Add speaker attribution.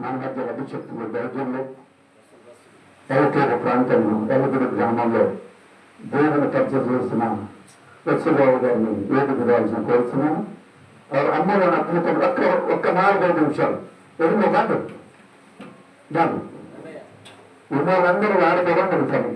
Speaker 1: మన మధ్య రవి చెప్తున్న ఎలకేరు ప్రాంతంలో ఎలగడు గ్రామంలో దేవుని కబ్జా చేస్తున్న లక్ష్మీబాబు గారిని వేదిక రావాల్సిన కోరుతున్నాను వారు అమ్మలను అద్భుతం ఒక్క ఒక్క నాలుగైదు నిమిషాలు. ఎన్నో కాదు. దాన్ని ఉన్న వాళ్ళందరూ వాడుకోవడం మన పని